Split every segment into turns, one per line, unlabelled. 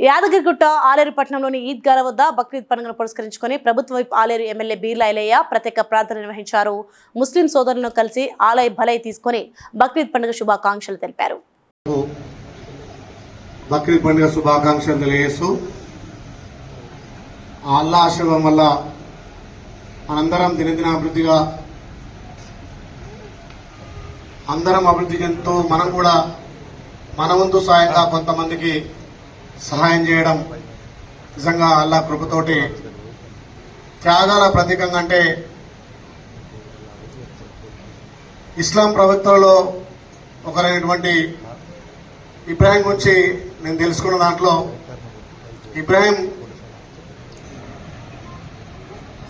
యాదగిరిగుట్ట ఆలేరు పట్టణంలోని ఈద్గాల వద్ద బక్రీద్ పండుగను పురస్కరించుకొని ప్రభుత్వ ఆలేరు ఎమ్మెల్యే బీర్లా ఐలయ్య ప్రత్యేక ప్రార్థన నిర్వహించారు. ముస్లిం సోదరులను కలిసి ఆలయ భలై తీసుకొని బక్రీద్ పండుగ శుభాకాంక్షలు తెలిపారు.
బక్రీద్ పండుగ శుభాకాంక్షలు తెలియజేస్తూ అల్లా ఆశీర్వాదం వల్ల మనందరం దినదిన అభివృద్ధిగా అందరం అభివృద్ధి చెందుతూ మనం కూడా మన వంతు సాయంగా కొంతమందికి సహాయం చేయడం నిజంగా అల్లా కృపతోటి. త్యాగాల ప్రతీకంగా అంటే ఇస్లాం ప్రవక్తలలో ఒకరైనటువంటి ఇబ్రాహిం గురించి నేను తెలుసుకున్న దాంట్లో ఇబ్రాహిం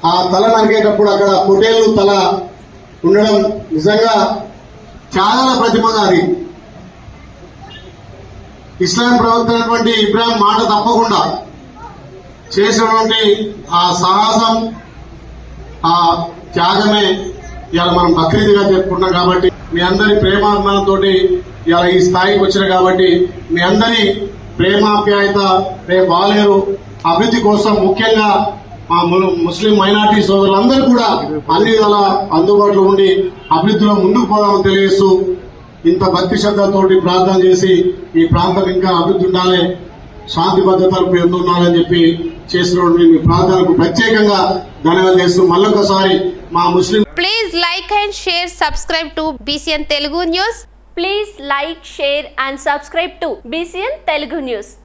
ఆ తల నరికేటప్పుడు అక్కడ పొటేలు తల ఉండడం నిజంగా చాలా ప్రతిమగా అది. ఇస్లాం ప్రవక్త అయినటువంటి ఇబ్రాహిం మాట తప్పకుండా చేసినటువంటి ఆ సాహసం ఆ త్యాగమే ఇవాళ మనం బక్రీద్గా జరుపుకుంటున్నాం కాబట్టి మీ అందరి ప్రేమాభిమానంతో ఇవాళ ఈ స్థాయికి వచ్చిన కాబట్టి మీ అందరి ప్రేమాప్యాయత రేపు బాలేరు అభివృద్ధి కోసం ముఖ్యంగా మా ముస్లిం మైనార్టీ సోదరులందరూ కూడా అన్ని విధాల అందుబాటులో ఉండి అభివృద్ధిలో ముందుకు పోదామని తెలియజేస్తూ ఇంత భక్తి శ్రద్ధతోటి ప్రార్థన చేసి ఈ ప్రాంతం ఇంకా అభివృద్ధి ఉండాలి శాంతి భద్రతలు పొందున్నారని చెప్పి చేసినటువంటి మీ ప్రార్థనకు ప్రత్యేకంగా ధన్యవాదాలు చేస్తూ మళ్ళొకసారి మా ముస్లిం
please like and share subscribe to BCN Telugu news
please like share and subscribe to BCN Telugu news